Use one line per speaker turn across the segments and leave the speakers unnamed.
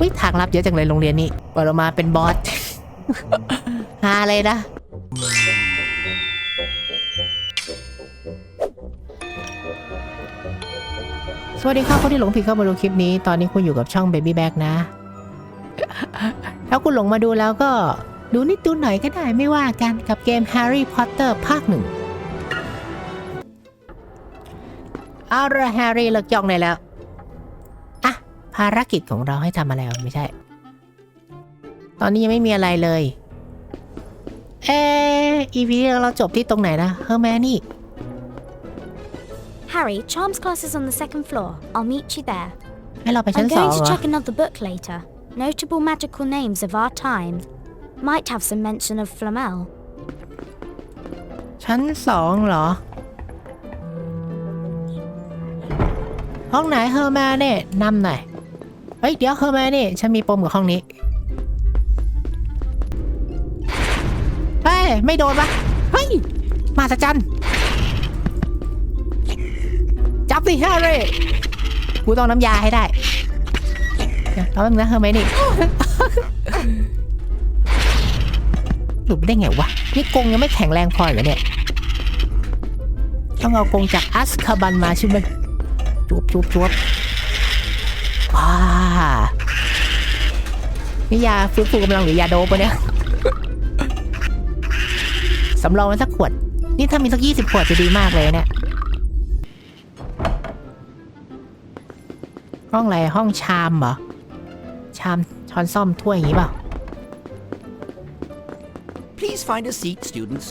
วิทางลับเยอะจังเลยโรงเรียนนี้เปิดออกมาเป็นบอสฮาเลยนะ สวัสดีครับคนที่หลงผิดเข้ามาดูคลิปนี้ ตอนนี้คุณอยู่กับช่อง Baby Back นะ ถ้าคุณหลงมาดูแล้วก็ดูนิดดูหน่อยก็ได้ไม่ว่ากันกับเกม Harry Potter ภาคหนึ่ง เอาละแฮร์รี่เลิกจ้องได้แล้ว อะ ภารกิจของเราให้ทำอะไรวะไม่ใช่ ตอนนี้ยังไม่มีอะไรเลย เอออีพีที่แล้วเราจบที่ตรงไหนนะเฮอร์แมนี่
Harry, Charms class is on the second floor. I'll meet you there.
ให้เราไปชั้น
I'm
สอง
going
เหร
to
อ
check another book later. Notable magical names of our time. Might have some mention of Flamel.
ชั้นสองเหรอ ห้องไหนเฮอร์แมนี่นำหน่อยเฮ้ยเดี๋ยวเฮอร์แมนี่ฉันมีปมกับห้องนี้เฮ้ยไม่โดนปะเฮ้ยมาสจันจับสิแฮร์รี่กูต้องน้ำยาให้ได้เดี๋ยวเอาแป๊บนึงนะเฮอร์แมนี่หลุดได้ไงวะนี่กรงยังไม่แข็งแรงพอเหรอเนี่ยต้องเอากงจากอัสคาบันมาใช่ไหม จวบจวบจวบว้านี่ยาฟื้นฟูกำลังหรือยาโดปปะเนี่ยสำรองไว้สักขวด นี่ถ้ามีสักยี่สิบขวดจะดีมากเลยเนี่ย ห้องอะไร ห้องชามเหรอ ชามช้อนซ่อมถ้วยอย่างงี้เปล่า
Please find a seat, students.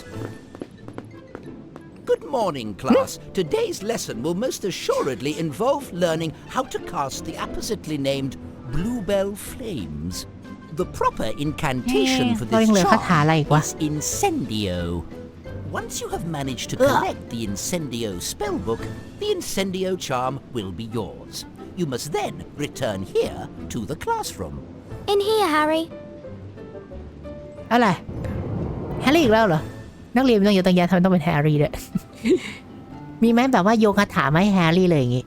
Good morning, class. Today's lesson will most assuredly involve learning how to cast the appositely named Bluebell Flames. The proper incantation for
เรายั
this
งเหลือคาถาอะไรอีกวะ
charm is Incendio. Once you have managed to collect the Incendio spellbook, the Incendio charm will be yours. You must then return here to the classroom.
In here, Harry.
อะไรแฮร์รี่อีกแล้วเหรอ นักเรียนมันต้องเยอะตั้งแยะทำไมต้องเป็นแฮร์รี่ด้วย มีไหมแบบว่าโยนคาถามาให้แฮร์รี่เลยอย่างงี้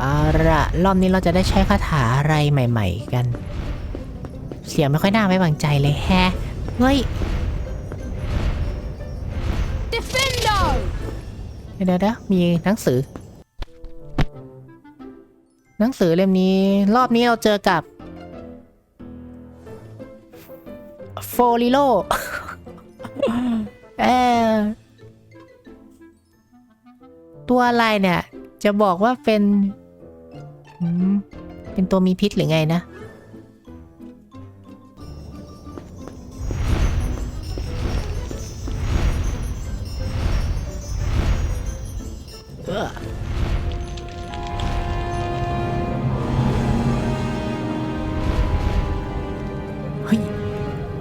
เอาละรอบนี้เราจะได้ใช้คาถาอะไรใหม่ ๆ กัน เสียงไม่ค่อยน่าไว้วางใจเลยแฮะเฮ้ย
Defendo!
เดี๋ยวเดี๋ยวมีหนังสือ หนังสือเล่มนี้ รอบนี้เราเจอกับ ฟลิโลเออตัวอะไรเนี่ย จะบอกว่าเป็นอืมเป็นตัวมีพิษหรือไงนะ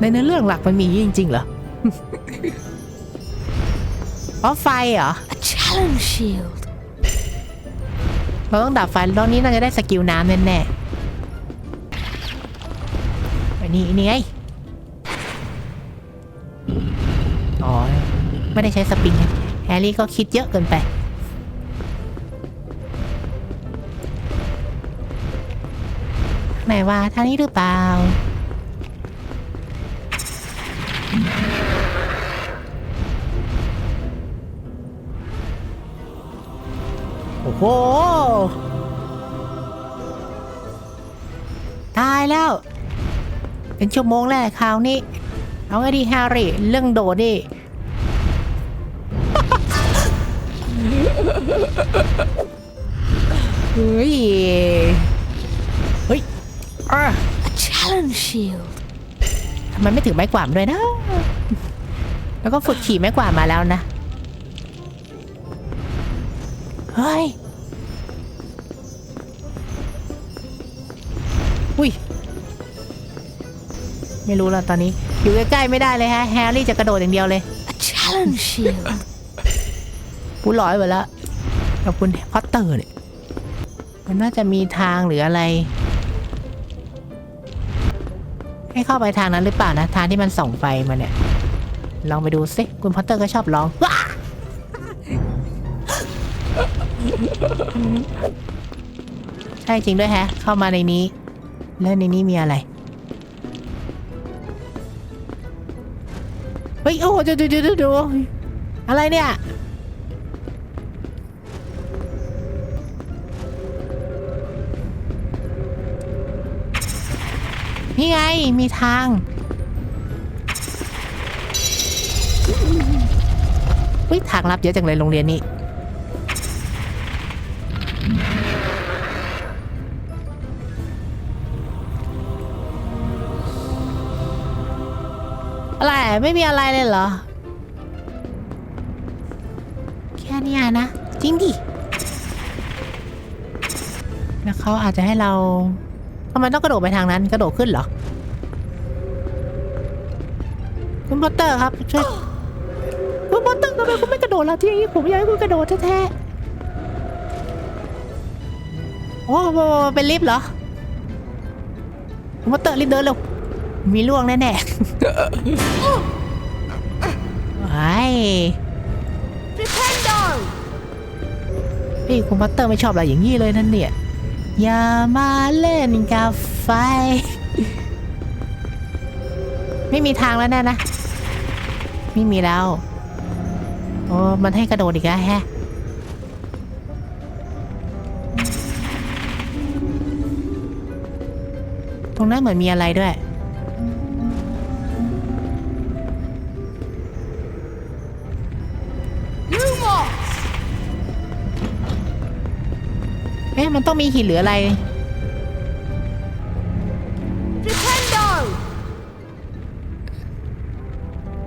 ในเนื้อเรื่องหลักมันมีจริงๆเหรออ๋อไฟเหรอ
A challenge shield.
เราต้องดับไฟรอบนี้น่าจะได้สกิลน้ำแน่ๆอันนี้นี่ไง อ๋อ ไม่ได้ใช้สปริงไงแฮร์รี่ก็คิดเยอะเกินไปไหนว่าทางนี้หรือเปล่า ตายแล้ว เป็นชั่วโมงแล้วคราวนี้ เอาไงดีแฮร์รี่ เรื่องโดดดิเฮ้ย เฮ้ยอะ
A challenge shield.
ทำไมไม่ถือไม้กวาดมาด้วยนะ แล้วก็ฝึกขี่ไม้กวาดมาแล้วนะ เฮ้ยอุ้ย ไม่รู้แล้วตอนนี้ อยู่ใกล้ๆไม่ได้เลยฮะแฮร์รี่จะกระโดดอย่างเดียวเลย
A challenge shield.
กูร้อยไปแล้วกับคุณพอตเตอร์เนี่ยมันน่าจะมีทางหรืออะไร ให้เข้าไปทางนั้นหรือเปล่านะ ทางที่มันส่องไฟมาเนี่ย ลองไปดูสิคุณพอตเตอร์ก็ชอบร้องว้าใช่จริงด้วยแฮะ เข้ามาในนี้ แล้วในนี้มีอะไร เฮ้ยโอ้ดูดูดูดูดูอะไรเนี่ยนี่ไง มีทางวิ่ยทางลับเยอะจังเลยโรงเรียนนี้ ไม่มีอะไรเลยเหรอ แค่นี้นะ จริงดิ แล้วเขาอาจจะให้เราทำไมต้องกระโดดไปทางนั้น กระโดดขึ้นเหรอ คุณพอตเตอร์ครับช่วยคุณพอตเตอร์ทำไมคุณไม่กระโดดล่ะที่ผมอยากให้คุณกระโดดแท้ๆโอ้โหเป็นลิฟต์เหรอคุณพอตเตอร์รีบเดินเร็ว มีล่วงแน่ๆไอ้พี่คุณพัตเตอร์ไม่ชอบอะไรอย่างนี้เลยนั่นเนี่ย อย่ามาเล่นกับไฟ ไม่มีทางแล้วแน่นะ ไม่มีแล้ว โอ้ มันให้กระโดดอีกแล้วแฮะตรงนั้นเหมือนมีอะไรด้วย ต้องมีหินหรืออะไร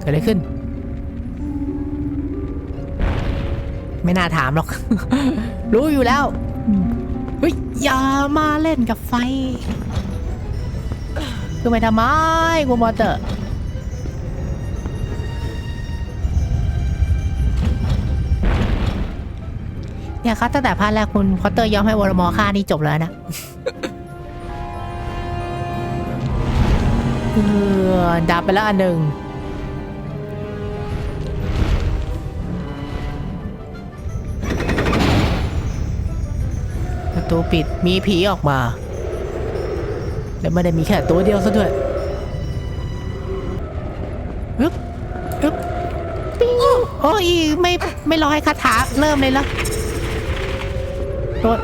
เกิดอะไรขึ้น ไม่น่าถามหรอก รู้อยู่แล้วอืมเฮ้ยอย่ามาเล่นกับไฟคือไปทำไมกูมอเตอร์ เนี่ยครับตั้งแต่พาร์ทแรกคุณพอตเตอร์ยอมให้วอลมอฆ่านี่จบแล้วนะเออดับไปแล้วอันหนึ่งประตูปิดมีผีออกมา แล้วไม่ได้มีแค่ตัวเดียวซะด้วยอึ๊บอึ๊บปิ้งโอ้ยไม่ไม่รอให้คาถาเริ่มเลยละ โดด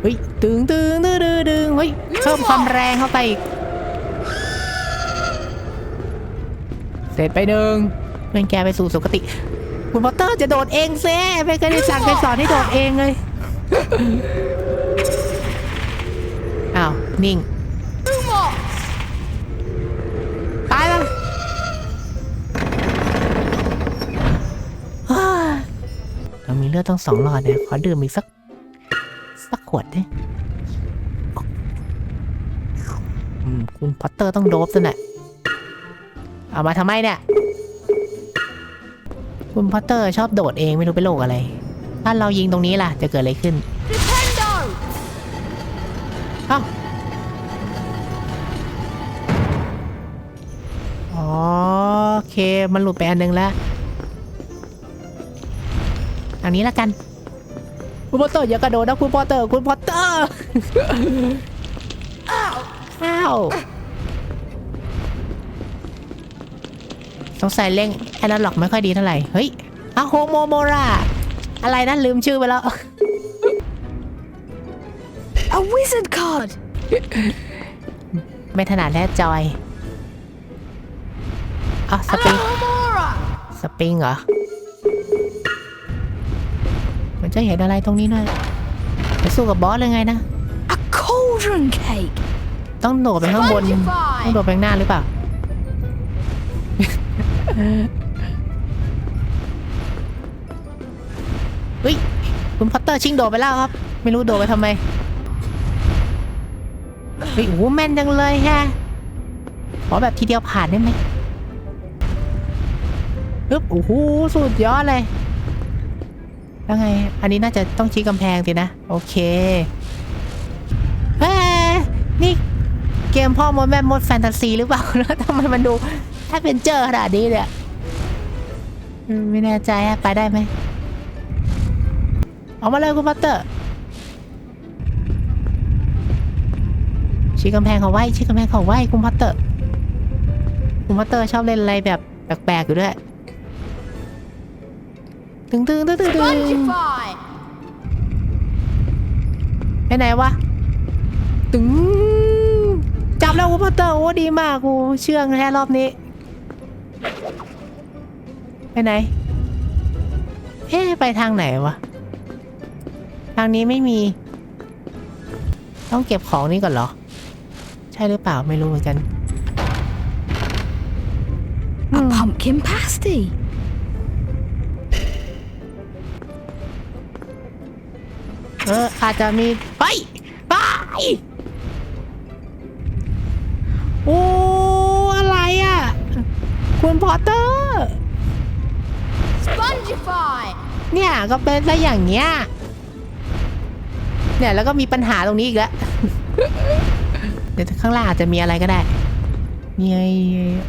เฮ้ยตึงตึงตึงตึงตึงเฮ้ยเพิ่มความแรงเข้าไปอีกเสร็จไปหนึ่งเพื่อนแกไปสู่สุคติ คุณพอตเตอร์จะโดดเองเซ่ไม่เคยได้สั่งใครสอนให้โดดเองเลยอ้าวนิ่ง เลือดต้องสองหลอดเนี่ยขอดื่มอีกสัก สักขวดดิคุณพอตเตอร์ต้องโดบซะหน่อยเอามาทำไมเนี่ย คุณพอตเตอร์ชอบโดดเองไม่รู้เป็นโรคอะไร ถ้าเรายิงตรงนี้ล่ะ จะเกิดอะไรขึ้นเอ้าอ๋อโอเค มันหลุดไปอันหนึงแล้ว อันนี้ละกันคุณพอตเตอร์อย่ากระโดดนะคุณพอตเตอร์คุณพอตเตอร์อ้าวสงสัยเล่งแอนาล็อกไม่ค่อยดีเท่าไหร่ เฮ้ยอะโฮโมโมราอะไรนะลืมชื่อไปแล้ว
A wizard card!
ไม่ถนัดแท้จอยอะสปริง สปริงเหรอ จะเห็นอะไรตรงนี้ด้วยไปสู้กับบอสเลยไงนะ
A cauldron cake!
ต้องโดดไปข้างบน ต้องโดดไปข้างหน้าหรือเปล่า เฮ้ย คุณพัตเตอร์ชิงโดดไปแล้วครับ ไม่รู้โดดไปทำไม เฮ้ยโอ้โหแม่นจังเลยแฮะ ขอแบบทีเดียวผ่านได้ไหมปึ๊บโอ้โหสุดยอดเลย แล้วไง อันนี้น่าจะต้องชี้กำแพงสินะ โอเคเฮ้ยนี่เกมพ่อมดแม่มดแฟนตาซีหรือเปล่าแล้วทำไมมันดูแอดเวนเจอขนาดนี้เนี่ยไม่แน่ใจอะไปได้ไหมอกมาเลยคุณพัตเตอร์ชี้กำแพงเขาไว้ชี้กำแพงเขาไว้คุณพัตเตอร์คุณพัตเตอร์ชอบเล่นอะไรแบบแปลกๆอยู่ด้วย ตึงตึงตึงตึงตึง
Spongify!
ไปไหนวะ ตึงจับแล้วคุณพัตเตอร์โอ้ดีมากกูเชื่องแค่รอบนี้ ไปไหน เอ๊ะไปทางไหนวะ ทางนี้ไม่มี ต้องเก็บของนี่ก่อนเหรอ ใช่หรือเปล่าไม่รู้เหมือนกันอืม
Pumpkin pasty.
เอออาจจะมีไปไปโอ้อะไรอะ คุณพอตเตอร์
Spongify!
เนี่ยก็เป็นซะอย่างเงี้ยเนี่ยแล้วก็มีปัญหาตรงนี้อีกแล้ว เดี๋ยวข้างล่างอาจจะมีอะไรก็ได้นี่ไง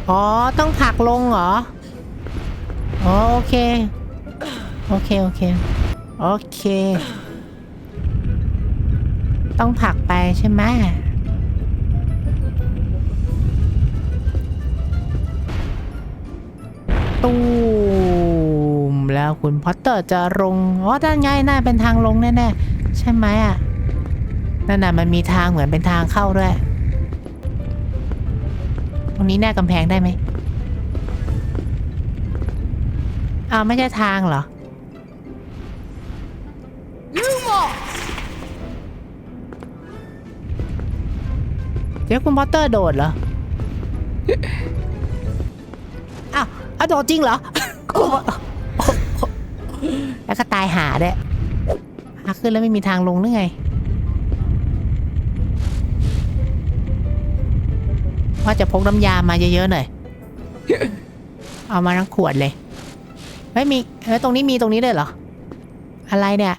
อ๋อ ต้องผลักลงเหรอ อ๋อ โอเค โอเค โอเค โอเค ต้องผลักไปใช่ไหมตูมแล้วคุณพอตเตอร์จะลงอ๋อด้านไงน่าเป็นทางลงแน่ๆใช่ไหมอะนั่นน่ะมันมีทางเหมือนเป็นทางเข้าด้วย ตรงนี้แน่กำแพงได้ไหมอ้าวไม่ใช่ทางเหรอ ยวคุณพอตเตอร์โดดเหรอ อ้าวอ้าวโดดจริงเหรอแล้วก็ตายหาด้วยหาขึ้นแล้วไม่มีทางลงหรือไง ว่าจะพกน้ำยามาเยอะๆหน่อย เอามาทั้งขวดเลยไม่มีเออตรงนี้มีตรงนี้ด้วยเหรอ อะไรเนี่ย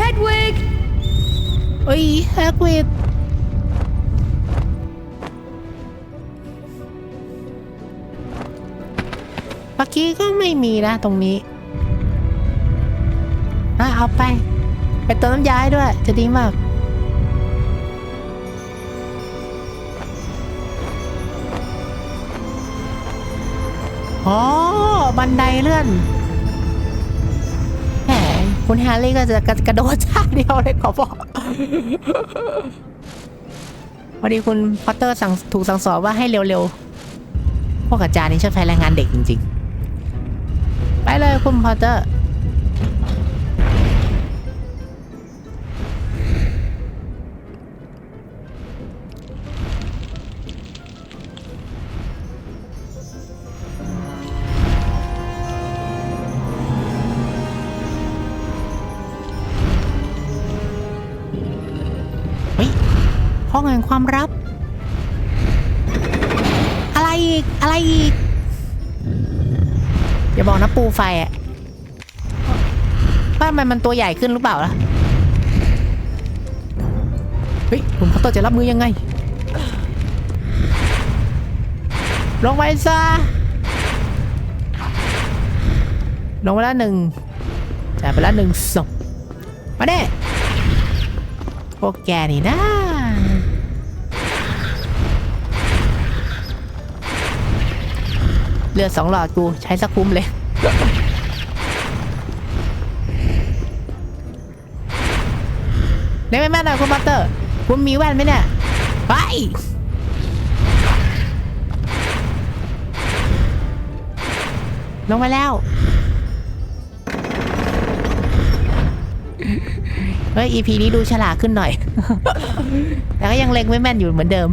Hedwig!
เอ้ยแเมื่อกี้ก็ไม่มีนะตรงนี้อะเอาไป ไปเติมน้ำยาให้ด้วย จะดีมาก อ๋อ บันไดเลื่อนแหมคุณแฮร์รี่ก็จะกระกระโดดท่าเดียวเลยขอบอกพอดีคุณพอตเตอร์สั่งถูกสั่งสอนว่าให้เร็วๆ พวกอาจารย์นี่ชอบใช้แรงงานเด็กจริงๆ เลยคุณพอเตอร์เฮ้ยห้องแห่งความลับ อะไรอีก อะไรอีก อย่าบอกนะปูไฟอะว่ามันมันตัวใหญ่ขึ้นหรือเปล่าล่ะ เฮ้ยผมเขาตัวจะรับมือยังไง ลงไปซะ ลงไปแล้วหนึ่งจ่ายไปแล้วหนึ่งศพมาเด้พวกแกนี่นะ เลือดสองหลอดกูใช้สักคุ้มเลย เล่นไม่แม่นหน่อยคุณบัตเตอร์ คุณมีแว่นไหมเนี่ย ไป ลงมาแล้ว เฮ้ย EP นี้ดูฉลาดขึ้นหน่อย แต่ก็ยังเล็งไม่แม่นอยู่เหมือนเดิม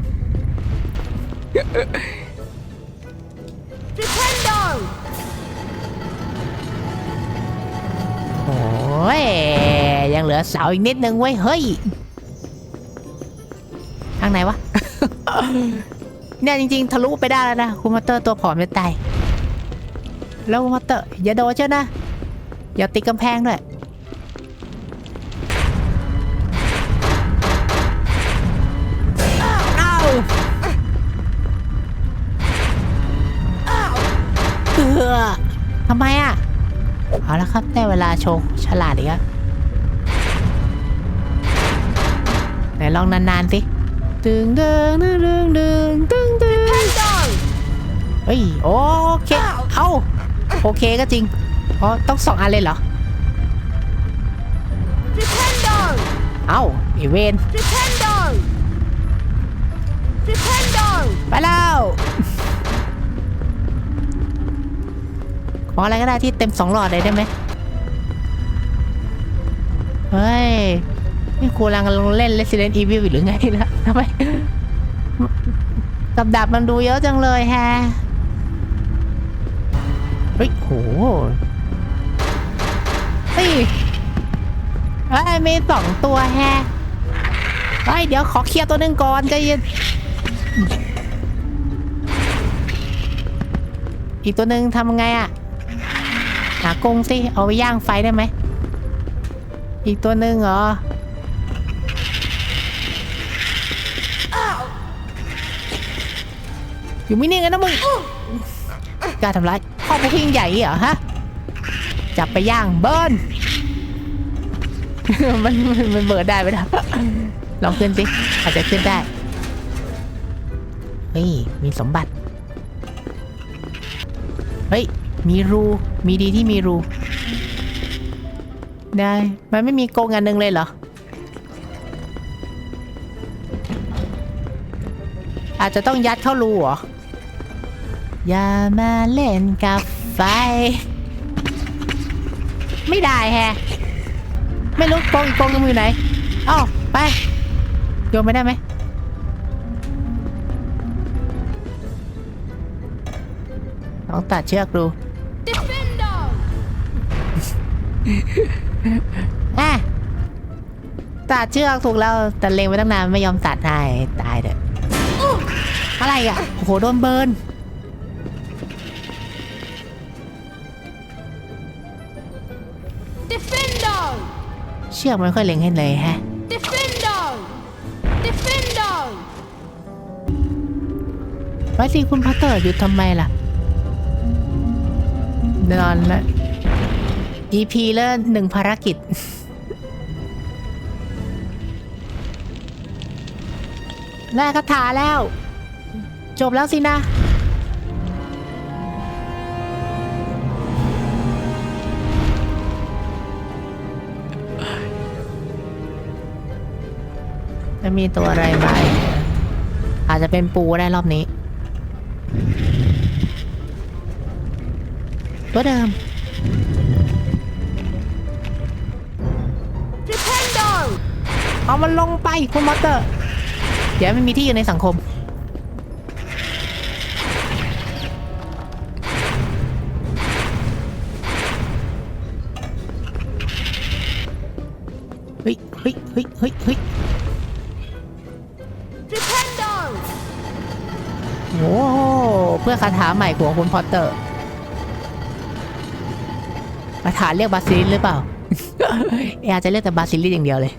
อ้ยยังเหลือเสาอีกนิดนึงเว้ยเฮ้ยทางไหนวะ เนี่ยจริงๆ ทะลุไปได้แล้วนะคุณมาเตอร์ตัวผอมจะตายแล้วคุณมาเตอร์อย่าโดนเช่นะ อย่าติดกำแพงด้วยอ้าวเออทำไมอะ เอาละครับได้เวลาโชว์ฉลาดอีกแล้วไหนลองนานๆสิดึงดึงดึงดึงดึงดึงดึงเฮ้ยโอเค เอาโอเคก็จริงเพรต้องสองอันเลยเหรอเอาอีเวนไปแล้ว ขออะไรก็ได้ที่เต็มสองหลอดเลยได้ไหมเฮ้ย นี่ครูกำลังเล่น Resident Evil หรือไงนะทำไมกับดับมันดูเยอะจังเลยแฮะเฮ้ยโหเฮ้ยเฮ้ยมีสองตัวแฮะเฮ้ยเดี๋ยวขอเคลียร์ตัวหนึ่งก่อนใจเย็นอีกตัวหนึ่งทำไงอะ หากรงสิ เอาไปย่างไฟได้ไหม อีกตัวหนึ่งเหรอ อยู่ไม่นิ่งกันนะมึงกล้าทำร้ายพ่อผู้พิงใหญ่เหรอฮะ จับไปย่างเบิร์นมันมันมันเบิร์นได้ไหมนะลองขึ้นสิ อาจจะขึ้นได้ เฮ้ย มีสมบัติ เฮ้ย มีรู มีดีที่มีรู ได้ มันไม่มีโกรงอันหนึงเลยเหรอ อาจจะต้องยัดเข้ารูเหรอ อย่ามาเล่นกับไฟ ไม่ได้แฮะ ไม่รู้โกงอีกกรงอยู่มือไหนเอ้าไป โยนไปได้ไหมลองตัดเชือกดู อะตัดเชือกถูกแล้วแต่เลงไว้ตั้งนานไม่ยอมตัดให้ตายเด้ออะไรอะโอ้โหโดนเบิร์น
Defendo!
เชือกมันไม่ค่อยเล็งให้เลยแฮะ
Defendo! Defendo!
ไว้สิคุณพัตเตอร์หยุดทำไมล่ะนอนละ EP ล้วหนึ่งภารกิจได้คาถาแล้ว จบแล้วสินะจะมีตัวอะไรไหมอาจจะเป็นปูได้รอบนี้ ตัวเดิม เอามันลงไปคุณมอเตอร์ เดี๋ยวไม่มีที่อยู่ในสังคม เฮ้ยเฮ้ยเฮ้ยเฮ้ยเฮ้ย
Flipendo!
โอ้โหเพื่อคาถาใหม่ของคุณพอตเตอร์คาถาเรียกบาซิลิสหรือเปล่า เออาจจะเรียกแต่บาซิลิสอย่างเดียวเลย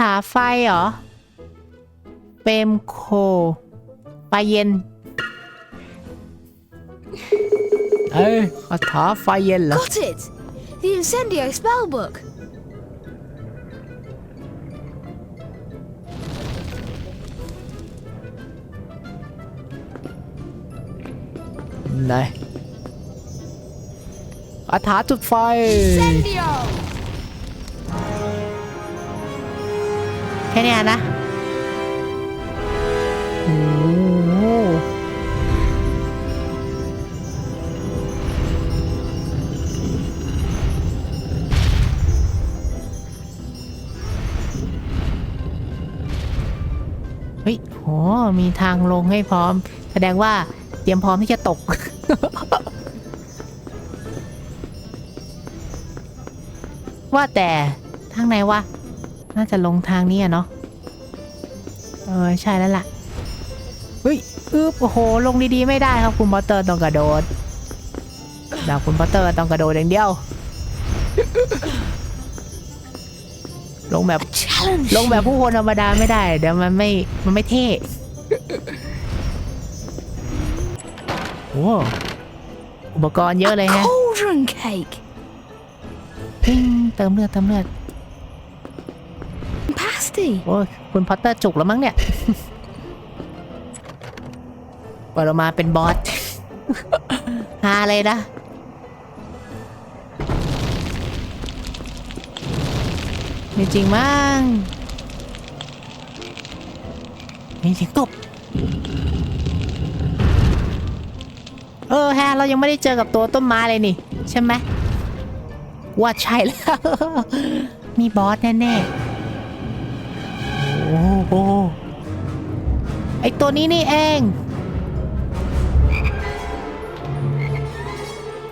ถาไฟเหรอ เปรมโคไฟเย็น เอ้ยคาถาไฟเย็นเหรอ
Got it! The Incendio spellbook!
ไหนคาถาจุดไฟ
Incendio!
เนี้ยนะโอ้โหเฮ้ยโหมีทางลงให้พร้อม แสดงว่าเตรียมพร้อมที่จะตกว่าแต่ทางไหนวะ น่าจะลงทางนี้อะเนาะเออใช่แล้วล่ะเฮ้ยอึ๊บโอ้โหลงดีๆไม่ได้ครับคุณมอเตอร์ต้องกระโดดดาวคุณพอตเตอร์ต้องกระโดดอย่างเดียว ลงแบบ
Challenge.
ลงแบบผู้คนธรรมดาไม่ได้เดี๋ยวมันไม่มันไม่เท่โอ้อุปกรณ์เยอะเลยฮะ
Cauldron cake.
พิ้งเติมเลือดเติมเลือด โอ้ยคุณพอตเตอร์จุกแล้วมั้งเนี่ยเปิดออกมาเป็นบอสฮาเลยนะ มีจริงมั้งมีเสียงกบเออฮะเรายังไม่ได้เจอกับตัวต้นไม้เลยนี่ ใช่ไหมว่าใช่แล้ว มีบอสแน่ ๆ โอ้โหไอตัวนี้นี่เอง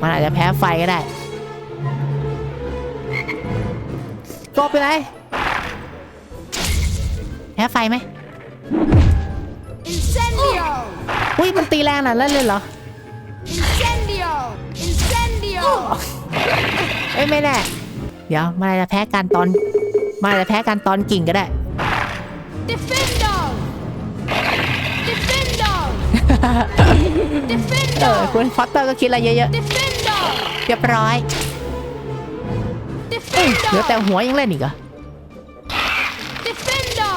มันอาจจะแพ้ไฟก็ได้กบไปไหนแพ้ไฟไหม
Incendio!
อุ้ยมันตีแรงขนาดนั้นเลยเหรอ
Incendio! Incendio!
เอ้ยไม่แน่ เดี๋ยวมันอาจจะแพ้การตอนมันอาจจะแพ้การตอนกิ่งก็ได้
Defendo! Defendo!
เอ
Defendo!
อคุณฟอสเตอร์ก็คิดอะไรเยอะ
Defendo!
ๆเรียบร้อย เอ้ยเหลือแต่
Defendo!
หัวยังเล่นอีกเหรอ
Defendo!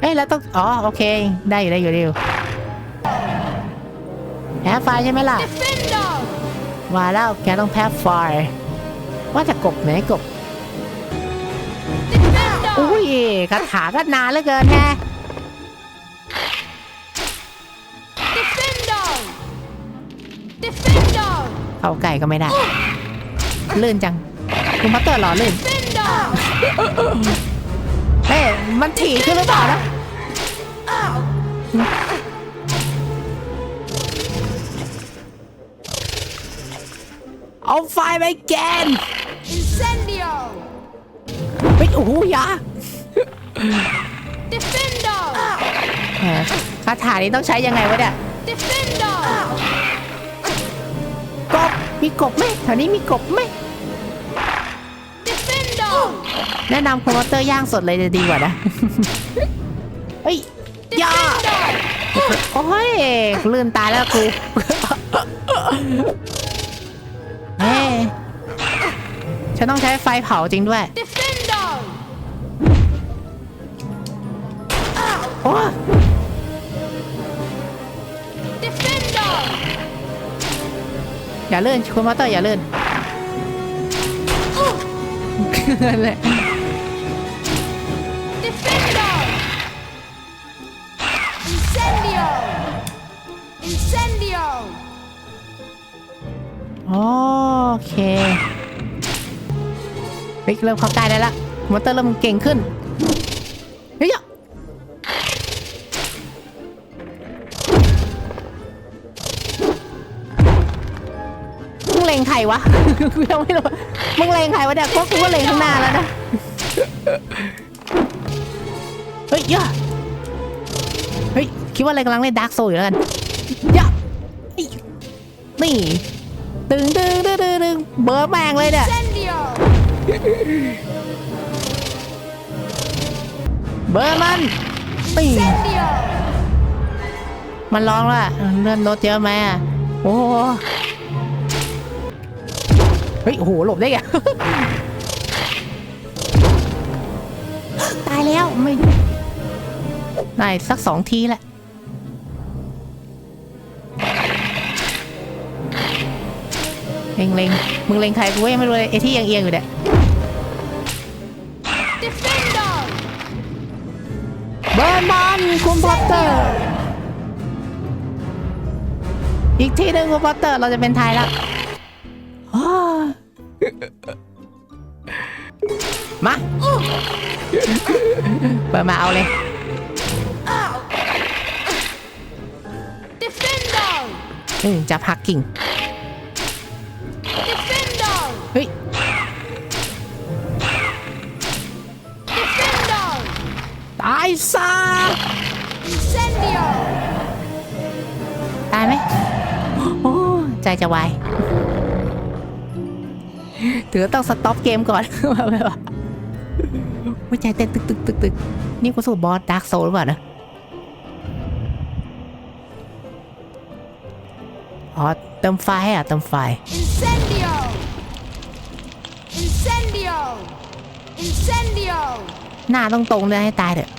เอ้ยแล้วต้อง อ๋อ โอเค ได้อยู่ได้อยู่ได้อยู่แพ้ไฟใช่ไหมล่ะ
Defendo!
มาแล้วแกต้องแพ้ไฟว่าจะกบไหนกบ
Defendo!
อุ้ย คาถาก็นานเหลือเกินแฮะ
Defendo! Defendo!
เข้าใกล้ก็ไม่ได้ ลื่นจัง คุณพัตเตอร์หล่อลื่น
Defendo!
เฮ้ยมันถี่ขึ้นหรือเปล่านะเอาไฟไปแกน
Incendio!
เฮ้ยโอ้โหอยา คาถานี้ต้องใช้ยังไงวะเนี่ย
Defendo!
กบมีกบไหมแถวนี้มีกบไหม
Defendo!
แนะนำคุณพัตเตอร์ย่างสดเลยจะดีกว่านะ เฮ้ยอยา
Defendo!
โอ้ยลื่นตายแล้วกูเฮ้ยฉันต้องใช้ไฟเผาจริงด้วย โอ้
Defendo!
อย่าเลื่อนคุณมอเตอร์อย่าเลื่อนนั่นแหละ
Defendo! Incendio! Incendio!
โอเคเฮ้ยเริ่มเข้าใกล้ได้ละมอเตอร์เริ่มเก่งขึ้น วะ กูยังไม่รู้มึงเลงใครวะเนี่ยก็กูก็เลงข้างหน้าแล้วนะ เฮ้ยย่าเฮ้ย คิดว่าอะไรกำลังเล่นดาร์กโซอยู่แล้วกันย่าเฮ้นี่ตึงตึงตึงตึงตึงเบอร์แมงเลยเนี่ยเบอร์มันนี่มันร้องแล้วอะเลื่อนรถเยอะไหมอะโอ้ เฮ้ยโอ้โหหลบได้ไง ตายแล้วไม่ได้สักสองทีแหละ เล็งเล็งมึงเล็งใครกูก็ยังไม่รู้เลยไอ้ที่เอียงเอียงๆอยู่เนี่ย
Defendo!
เบิร์นบอลคุณพอตเตอร์ อีกทีหนึ่งคุณพอตเตอร์ เราจะเป็นไทยแล้วอ้าว มา เปิดมาเอาเลย
Defendo!
อืมจับหักกิ่ง
Defendo!
เฮ้ย
Defendo!
ตายซะ
Incendio!
ไหมโอ้ใจจะวาย ถือต้องสต็อปเกมก่อนว่าแบบว่าหัวใจเต้นตึกตึกตึกตึกนี่กูสู้บอสดาร์กโซลหรือเปล่านะอ๋อเติมไฟอะเติมไฟ
Incendio! Incendio! Incendio!
หน้าต้องตรงเลยให้ตายเถอะ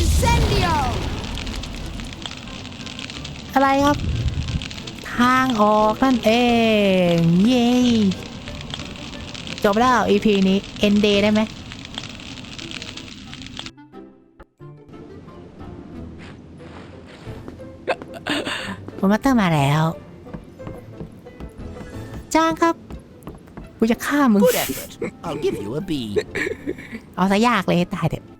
Incendio!
อะไรครับ ทางออกนั่นเอง เย้ จบแล้ว EP นี้ end day ได้ไหมคุณมัตเตอร์มาแล้ว จ้างครับ กูจะฆ่ามึง
Good effort. I'll give you a B.
เอาซะยากเลยให้ตายเถอ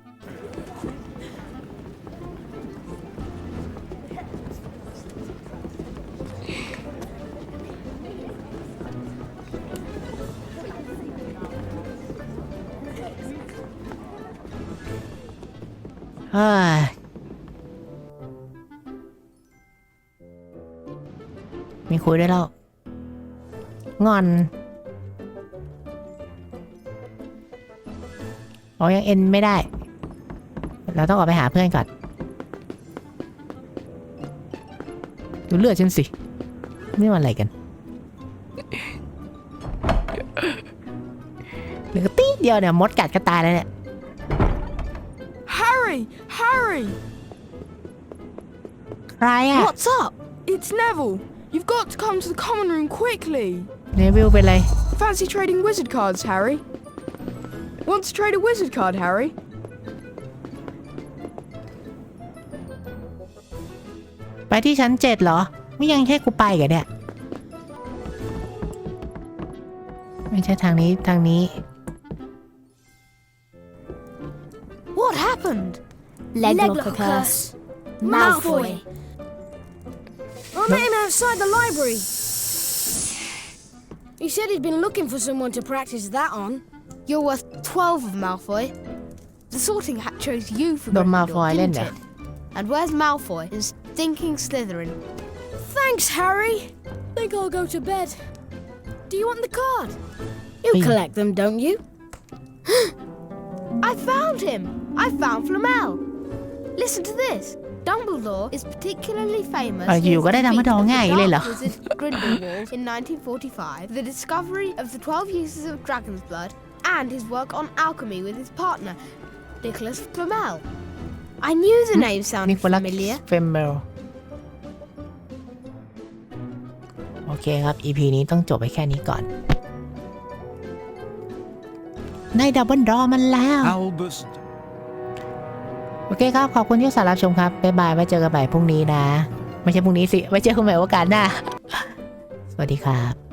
ด้วยแล้ว งอนอ๋อยังเอ็นไม่ได้ เราต้องออกไปหาเพื่อนก่อน ดูเลือดฉันสิ นี่มันอะไรกันเหลือตีดเดียวเนี่ยมดกัดก็ตายแล้วเนี่ย
Harry! Harry!
ใครอะ
What's up? It's Neville. You've got to come to the common room quickly.
เนวิลเป็นไร
Fancy trading wizard cards, Harry? Want to trade a wizard card, Harry?
ไปที่ชั้นเจ็ดเหรอ ไม่ยังให้กูไปกันเนี่ย ไม่ใช่ทางนี้ทางนี้
What happened?
Leglocus. Malfoy.
I met him outside the library. He said he'd been looking for someone to practice that on.
You're worth 12 of Malfoy. The sorting hat chose you for
the Malfoy,
didn't it? And where's Malfoy in stinking Slytherin?
Thanks, Harry. Think I'll go to bed. Do you want the card? You collect them, don't you?
I found him! I found Flamel! Listen to this. Dumbledore is particularly famous
อะอยู่
for
ก็ได้
his
ทำให้
defeat
ดอง
of the
ง่ายเลยเหรอ
Dark Wizard Grindelwald in 1945, the discovery of the 12 uses of dragon's blood, and his work on alchemy with his partner, Nicholas Flamel. I knew the name
นิ
sounded
โคลัส
familiar.
เฟมเบลโอเคครับ EP นี้ต้องจบไปแค่นี้ก่อนได้ดับเบิลดอมันแล้ว
Albus
โอเคครับ ขอบคุณที่สารับชมครับ บ๊ายบาย ไว้เจอกันใหม่พรุ่งนี้นะ ไม่ใช่พรุ่งนี้สิ ไว้เจอกันใหม่โอกาสหน้า สวัสดีครับ